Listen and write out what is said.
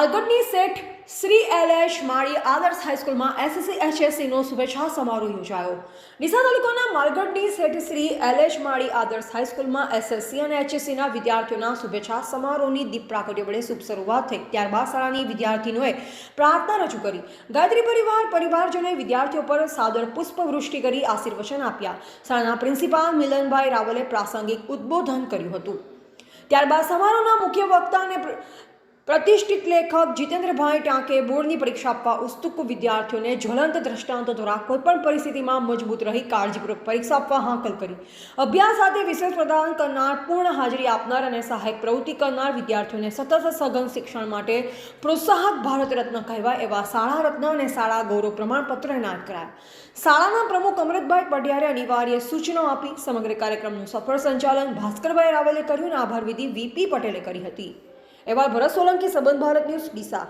માલગઢની શેઠ Shri L H માળી આદર્શ હાઈસ્કૂલમાં SSC એચએસસીનો શુભેચ્છા સમારોહ યોજાયો. ડીસા તાલુકાના માલગઢની શેઠ શ્રી એલ એચ માળી આદર્શ હાઈસ્કૂલમાં એસએસસી અને એચએસસીના વિદ્યાર્થીઓના શુભેચ્છા સમારોહની દીપ પ્રાગટ્ય વડે શુભ શરૂઆત થઈ. ત્યારબાદ શાળાની વિદ્યાર્થીનોએ પ્રાર્થના રજૂ કરી. ગાયત્રી પરિવાર, પરિવારજનોએ વિદ્યાર્થીઓ પર સાદર પુષ્પવૃષ્ટિ કરી આશીર્વચન આપ્યા. શાળાના પ્રિન્સિપાલ મિલનભાઈ રાવલે પ્રાસંગિક ઉદ્બોધન કર્યું હતું. ત્યારબાદ સમારોહના મુખ્ય વક્તા અને પ્રતિષ્ઠિત લેખક જીતેન્દ્રભાઈ ટાંકે બોર્ડની પરીક્ષા આપવા ઉત્સુક વિદ્યાર્થીઓને જ્વલંત દ્રષ્ટાંતો દ્વારા કોઈપણ પરિસ્થિતિમાં મજબૂત રહી કાળજીપૂર્વક પરીક્ષા આપવા હાંકલ કરી. અભ્યાસ સાથે વિશેષ પ્રદાન કરનાર, પૂર્ણ હાજરી આપનાર અને સહાયક પ્રવૃત્તિ કરનાર વિદ્યાર્થીઓને સતત સઘન શિક્ષણ માટે પ્રોત્સાહક ભારત રત્ન કહેવાય એવા શાળા રત્ન અને શાળા ગૌરવ પ્રમાણપત્ર એનાયત કરાયા. શાળાના પ્રમુખ અમૃતભાઈ પઢિયારે અનિવાર્ય સૂચનો આપી સમગ્ર કાર્યક્રમનું સફળ સંચાલન ભાસ્કરભાઈ રાવલે કર્યું અને આભાર વિધિ વીપી પટેલે કરી હતી. એવા ભરત સોલંકી સંબંધ ભારત ન્યૂઝ ડીસા.